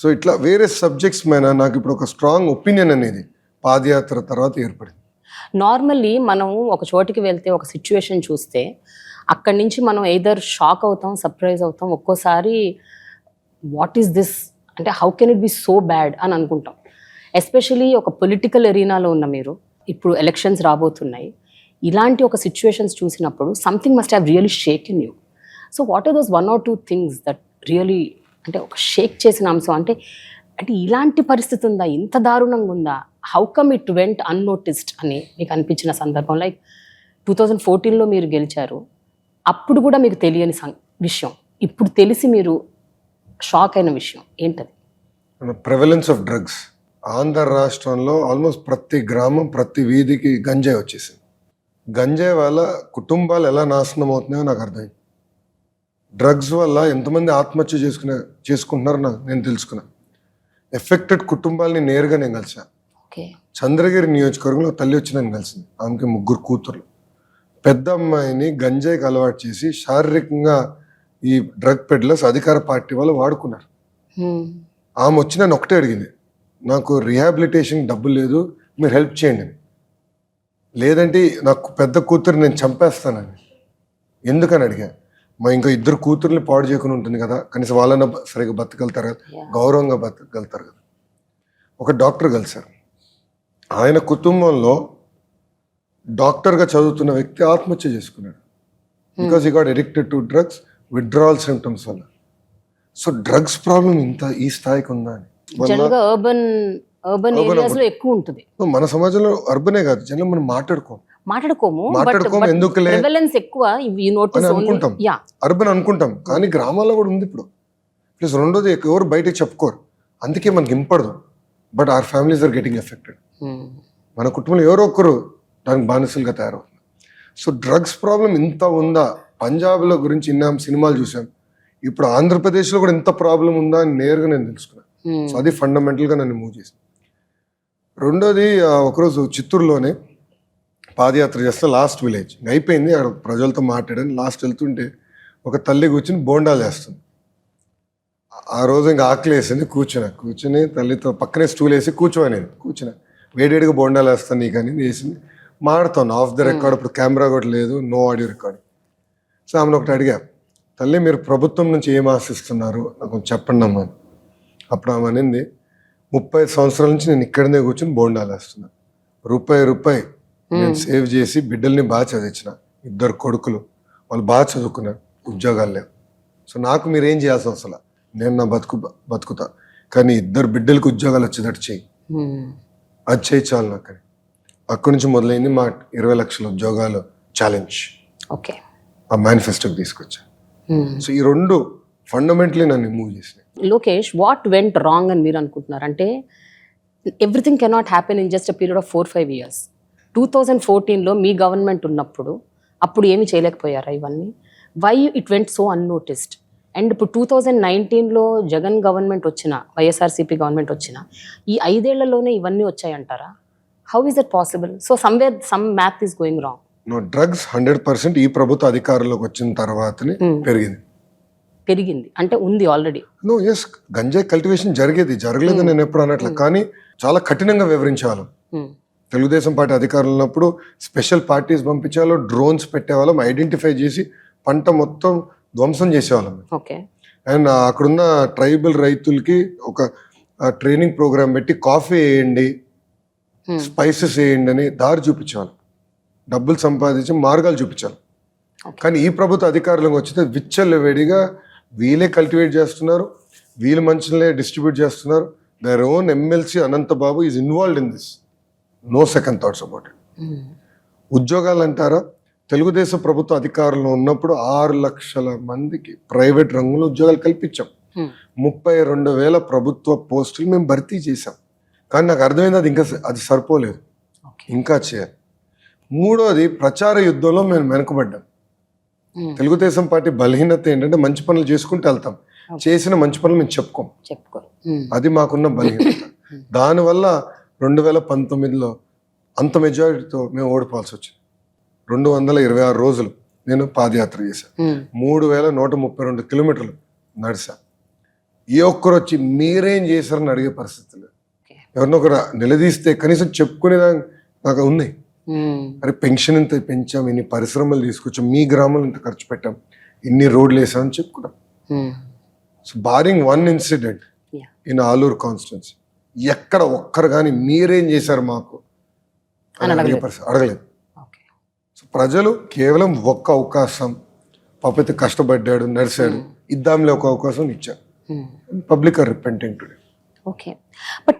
So ఇట్లా వేరే subjects మీద నాకు ఇప్పుడు ఒక స్ట్రాంగ్ ఒపీనియన్ అనేది పాదయాత్ర తర్వాత ఏర్పడింది. నార్మల్లీ మనం ఒక చోటికి వెళ్తే ఒక సిచ్యువేషన్ చూస్తే అక్కడి నుంచి మనం ఎయిదర్ షాక్ అవుతాం సర్ప్రైజ్ అవుతాం ఒక్కోసారి వాట్ ఈస్ దిస్ అంటే how can it be so bad అని అనుకుంటాం. ఎస్పెషలీ ఒక పొలిటికల్ ఎరీనాలో ఉన్న మీరు ఇప్పుడు ఎలక్షన్స్ రాబోతున్నాయి ఇలాంటి ఒక సిచ్యువేషన్స్ చూసినప్పుడు something must have really shake in you so what are those one or two things that really అంటే ఒక షేక్ చేసిన అంశం. అంటే అంటే ఇలాంటి పరిస్థితి ఉందా? ఇంత దారుణంగా ఉందా? How come it went unnoticed అని మీకు అనిపించిన సందర్భం? లైక్ టూ థౌజండ్ ఫోర్టీన్లో మీరు గెలిచారు. అప్పుడు కూడా మీకు తెలియని సం విషయం. ఇప్పుడు తెలిసి మీరు షాక్ అయిన విషయం. ఏంటది? ప్రెవలెన్స్ ఆఫ్ డ్రగ్స్ ఆంధ్ర రాష్ట్రంలో ఆల్మోస్ట్ ప్రతి గ్రామం ప్రతి వీధికి గంజాయి వచ్చేసింది. గంజాయి వల్ల కుటుంబాలు ఎలా నాశనం అవుతున్నాయో నాకు అర్థమైంది. డ్రగ్స్ వల్ల ఎంతమంది ఆత్మహత్య చేసుకునే చేసుకుంటున్నారో నాకు నేను తెలుసుకున్నా. ఎఫెక్టెడ్ కుటుంబాలని నేరుగా నేను కలిసా. చంద్రగిరి నియోజకవర్గంలో తల్లి వచ్చి నన్ను కలిసింది. ఆమెకి ముగ్గురు కూతుర్లు. పెద్ద అమ్మాయిని గంజాయికి అలవాటు చేసి శారీరకంగా ఈ డ్రగ్ పెడ్లర్స్ అధికార పార్టీ వాళ్ళు వాడుకున్నారు. ఆమె వచ్చి నన్ను ఒకటే అడిగింది. నాకు రిహాబిలిటేషన్ డబ్బులు లేదు మీరు హెల్ప్ చేయండి. లేదంటే నాకు పెద్ద కూతురు నేను చంపేస్తానని. ఎందుకని అడిగా? మా ఇంకా ఇద్దరు కూతుర్ని పాడు చేయకుండా ఉంటుంది కదా కనీసం వాళ్ళన్న సరిగ్గా బతకగలుగుతారు కదా. గౌరవంగా బతకగలుగుతారు కదా. ఒక డాక్టర్ కలిశారు ఆయన కుటుంబంలో డాక్టర్గా చదువుతున్న వ్యక్తి ఆత్మహత్య చేసుకున్నాడు. Because he got addicted to drugs withdrawal symptoms వల్ల. సో డ్రగ్స్ ప్రాబ్లం ఇంత ఈ స్థాయికి ఉందా అని. వల్ల జనరల్గా అర్బన్ అర్బన్ ఏరియాస్లో ఎక్కువ ఉంటుంది. మన సమాజంలో అర్బనే కాదు జనం మనం మాట్లాడుకోం. మాట్లాడుకోము? ప్రివలెన్స్ ఎక్కువ అనుకుంటాం. అర్బన్ అనుకుంటాం. కానీ గ్రామాల్లో కూడా ఉంది ఇప్పుడు. ప్లస్ రెండోది ఎవరు బయటకు చెప్పుకోరు. అందుకే మనకి ఇంపడదు. But our families are getting affected మన కుటుంబంలో ఎవరో ఒకరు దానికి బానిసలుగా తయారవుతున్నారు. సో డ్రగ్స్ ప్రాబ్లం ఇంత ఉందా? పంజాబ్లో గురించి విన్నాం సినిమాలు చూసాం. ఇప్పుడు ఆంధ్రప్రదేశ్లో కూడా ఇంత ప్రాబ్లం ఉందా అని నేరుగా నేను తెలుసుకున్నాను సో అది ఫండమెంటల్గా నన్ను మూవ్ చేసింది. రెండోది ఒకరోజు చిత్తూరులోనే పాదయాత్ర చేస్తే లాస్ట్ విలేజ్. అయిపోయింది అక్కడ ప్రజలతో మాట్లాడాను. లాస్ట్ వెళ్తుంటే ఒక తల్లి కూర్చుని బోండాలు వేస్తుంది. ఆ రోజు ఇంకా ఆకలి వేసింది కూర్చున్నా. కూర్చుని తల్లితో పక్కనే స్టూల్ వేసి కూర్చోని కూర్చున్నా. వేడివేడిగా బోండాలు వేస్తాను నీకు అని వేసింది. మాడతాను ఆఫ్ ద రికార్డ్ ఇప్పుడు కెమెరా కూడా లేదు నో ఆడియో రికార్డ్ సో ఆమెను ఒకటి అడిగా తల్లి మీరు ప్రభుత్వం నుంచి ఏం ఆశిస్తున్నారు? నాకు కొంచెం చెప్పండి అమ్మా. అని. అప్పుడు ఆమె అనింది ముప్పై సంవత్సరాల నుంచి నేను ఇక్కడనే కూర్చొని బోండాలు వేస్తున్నాను రూపాయి రూపాయి నేను సేవ్ చేసి బిడ్డల్ని బాగా చదివించిన. ఇద్దరు కొడుకులు. వాళ్ళు బాగా చదువుకున్నారు ఉద్యోగాలు లేవు. సో నాకు మీరు ఏం చేయాల్సిన అవసరం లే. నేను నా బతుకు బతుకుతా. కానీ ఇద్దరు బిడ్డలకు ఉద్యోగాలు వచ్చేటట్టు చెయ్యి అది చేయి చాలు నాకు. అక్కడి నుంచి మొదలైంది మా ఇరవై లక్షల ఉద్యోగాలు ఛాలెంజ్ ఓకే. ఆ మేనిఫెస్టోకి తీసుకొచ్చా. సో ఈ రెండు ఫండమెంటలీ నన్ను మూవ్ చేసినాయి. లోకేష్ వాట్ వెంట్ రాంగ్ అని మీరు అనుకుంటున్నారు? అంటే everything cannot happen in just a period of four five years two thousand ఫోర్టీన్లో మీ గవర్నమెంట్ ఉన్నప్పుడు అప్పుడు ఏమి చేయలేకపోయారా ఇవన్నీ? Why it went so unnoticed and ఇప్పుడు టూ థౌజండ్ నైన్టీన్లో జగన్ గవర్నమెంట్ వచ్చిన వైఎస్ఆర్సీపీ గవర్నమెంట్ వచ్చిన ఈ ఐదేళ్ళలోనే ఇవన్నీ వచ్చాయంటారా? How is it possible so somewhere some math is going wrong no drugs hundred percent ఈ ప్రభుత్వ అధికారంలోకి వచ్చిన తర్వాతనే పెరిగింది. పెరిగింది. అంటే ఉంది ఆల్రెడీ నో ఎస్ గంజాయి కల్టివేషన్ జరిగేది జరగలేదు నేను ఎప్పుడు అనట్లే కానీ చాలా కఠినంగా వివరించేవాళ్ళం తెలుగుదేశం పార్టీ అధికారంలో ఉన్నప్పుడు స్పెషల్ పార్టీస్ పంపించేవాళ్ళం డ్రోన్స్ పెట్టేవాళ్ళం ఐడెంటిఫై చేసి పంట మొత్తం ధ్వంసం చేసేవాళ్ళం. ఓకే. అండ్ అక్కడున్న ట్రైబల్ రైతులకి ఒక ట్రైనింగ్ ప్రోగ్రామ్ పెట్టి కాఫీ వేయండి స్పైసెస్ వేయండి అని దారి చూపించేవాళ్ళం. డబ్బులు సంపాదించి మార్గాలు చూపించాలి. కానీ ఈ ప్రభుత్వ అధికారంలోకి వచ్చితే విచ్చలవిడిగా వీళ్ళే కల్టివేట్ చేస్తున్నారు వీళ్ళు మంచులే డిస్ట్రిబ్యూట్ చేస్తున్నారు. Their own MLC Anantababu is involved in this no second thoughts about it ఉద్యోగాలు అంటారా? తెలుగుదేశం ప్రభుత్వ అధికారంలో ఉన్నప్పుడు ఆరు లక్షల మందికి ప్రైవేట్ రంగంలో ఉద్యోగాలు కల్పించాం. ముప్పై రెండు వేల ప్రభుత్వ పోస్టులు మేము భర్తీ చేశాం. కానీ నాకు అర్థమైంది అది ఇంకా అది సరిపోలేదు. ఇంకా చేయాలి. మూడోది ప్రచార యుద్ధంలో మేము వెనుకబడ్డాం. తెలుగుదేశం పార్టీ బలహీనత ఏంటంటే మంచి పనులు చేసుకుంటూ వెళ్తాం. చేసిన మంచి పనులు మేము చెప్పుకోం. చెప్పుకో. అది మాకున్న బలహీనత. దానివల్ల రెండు వేల పంతొమ్మిదిలో అంత మెజారిటీతో మేము ఓడిపోవాల్సి వచ్చింది. రెండు వందల ఇరవై ఆరు రోజులు నేను పాదయాత్ర చేశాను. మూడు వేల నూట ముప్పై రెండు కిలోమీటర్లు నడిచా ఏ ఒక్కరు వచ్చి మీరేం చేశారని అడిగే పరిస్థితి లేదు. ఎవరినొకరు నిలదీస్తే కనీసం చెప్పుకునేదా నాకు మ్మ్. అరే పెన్షన్ ఇంత పెంచాం ఇన్ని పరిశ్రమలు తీసుకొచ్చాం మీ గ్రామంలో ఇంత ఖర్చు పెట్టాం ఇన్ని రోడ్లు వేసామని చెప్పుకున్నాం. So barring one incident. In Aluru constituency ఎక్కడ ఒక్కరు కానీ మీరేం చేశారు మాకు? అడగలేదు. ప్రజలు కేవలం ఒక్క అవకాశం పాపైతే కష్టపడ్డాడు నడిచాడు ఇద్దాంలే ఒక అవకాశం ఇచ్చారు. Public are repenting today okay. But